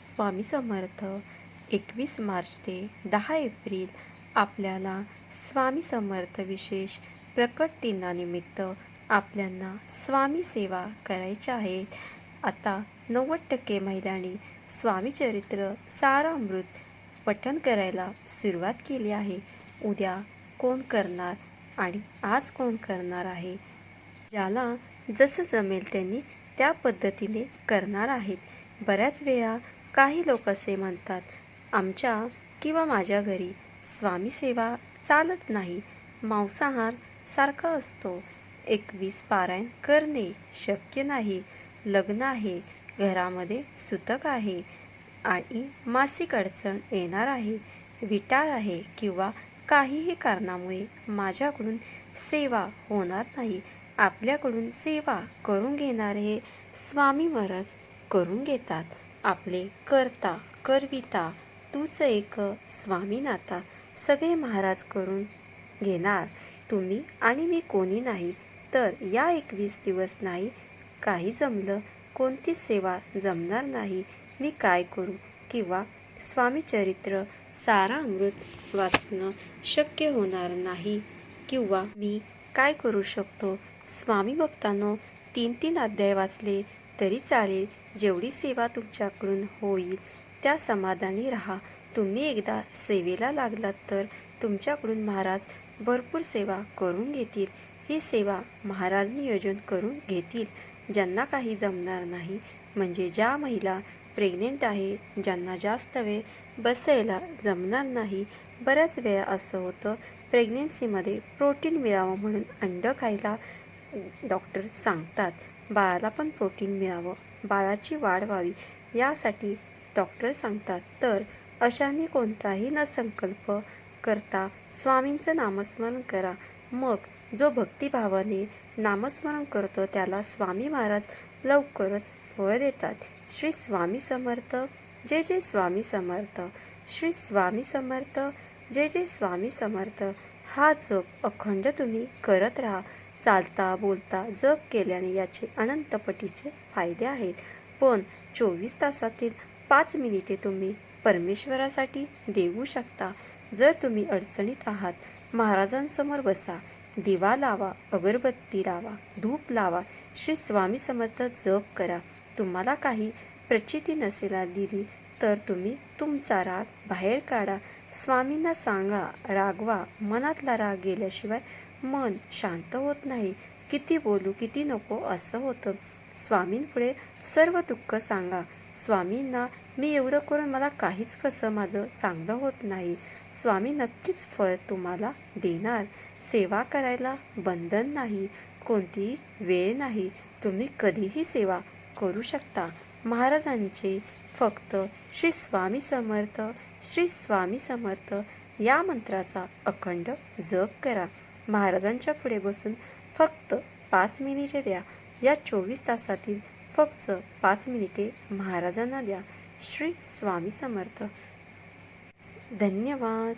स्वामी समर्थ एकवीस मार्च ते दहा एप्रिल आपल्याला स्वामी समर्थ विशेष प्रकट दिनानिमित्त आपल्यांना स्वामी सेवा करायच्या आहेत. आता नव्वद टक्के महिलांनी स्वामी चरित्र सारामृत पठण करायला सुरुवात केली आहे. उद्या कोण करणार आणि आज कोण करणार आहे? ज्याला जसं जमेल त्यांनी त्या पद्धतीने करणार आहेत. बऱ्याच वेळा काही लोक असे म्हणतात आमच्या किंवा माझ्या घरी स्वामी सेवा चालत नाही मांसाहार सारखा असतो. एकवीस पारायण करणे शक्य नाही लग्न आहे घरामध्ये सुतक आहे आणि मासिक अडचण येणार आहे विटाळ आहे किंवा काहीही कारणामुळे माझ्याकडून सेवा होणार नाही आपल्याकडून सेवा करून घेणारे हे स्वामी महाराज करून घेतात. आपले करता करविता तूच एक स्वामीनाथा सगळे महाराज करून घेणार. तुम्ही आणि मी कोणी नाही तर या एकवीस दिवस नाही काही जमलं कोणतीच सेवा जमणार नाही मी काय करू? किंवा स्वामी चरित्र सारा अमृत वाचणं शक्य होणार नाही किंवा मी काय करू शकतो? स्वामी भक्तांनो तीन तीन अध्याय वाचले तरी चालेल. जेवढी सेवा तुमच्याकडून होईल त्या समाधानी राहा. तुम्ही एकदा सेवेला लागलात तर तुमच्याकडून महाराज भरपूर सेवा करून घेतील. ही सेवा महाराज नियोजन करून घेतील. ज्यांना काही जमणार नाही म्हणजे ज्या महिला प्रेग्नेंट आहे ज्यांना जास्त वेळ बसायला जमणार नाही. बऱ्याच वेळा असं होतं प्रेग्नेन्सीमध्ये प्रोटीन मिळावं म्हणून अंडं खायला डॉक्टर सांगतात. बाळाला पण प्रोटीन मिळावं. बाळाची वाढ व्हावी यासाठी डॉक्टर सांगतात. तर अशाने कोणताही न संकल्प करता स्वामींचं नामस्मरण करा. मग जो भक्तिभावाने नामस्मरण करतो त्याला स्वामी महाराज लवकरच फळ देतात. श्री स्वामी समर्थ जय जय स्वामी समर्थ. श्री स्वामी समर्थ जय जय स्वामी समर्थ. हा जप अखंड तुम्ही करत राहा. चालता बोलता जप केल्याने याचे अनंतपटीचे फायदे आहेत. पण चोवीस तासातील पाच मिनिटे तुम्ही परमेश्वरासाठी देऊ शकता. जर तुम्ही अडचणीत आहात महाराजांसमोर बसा. दिवा लावा अगरबत्ती लावा धूप लावा. श्री स्वामी समर्थ जप करा. तुम्हाला काही प्रचिती नसेला दिली तर तुम्ही तुमचा राग बाहेर काढा. स्वामींना सांगा रागवा मनातला राग गेल्याशिवाय मन शांत होत नाही. किती बोलू किती नको असं होतं. स्वामींपुढे सर्व दुःख सांगा. स्वामींना मी एवढं करून मला काहीच कसं माझं चांगलं होत नाही. स्वामी नक्कीच फळ तुम्हाला देणार. सेवा करायला बंधन नाही. कोणतीही वेळ नाही. तुम्ही कधीही सेवा करू शकता. महाराजांचे फक्त श्री स्वामी समर्थ श्री स्वामी समर्थ या मंत्राचा अखंड जप करा. महाराजांच्या पुढे बसून फक्त पाच मिनिटे द्या. या चोवीस तासातील फक्त पाच मिनिटे महाराजांना द्या. श्री स्वामी समर्थ. धन्यवाद.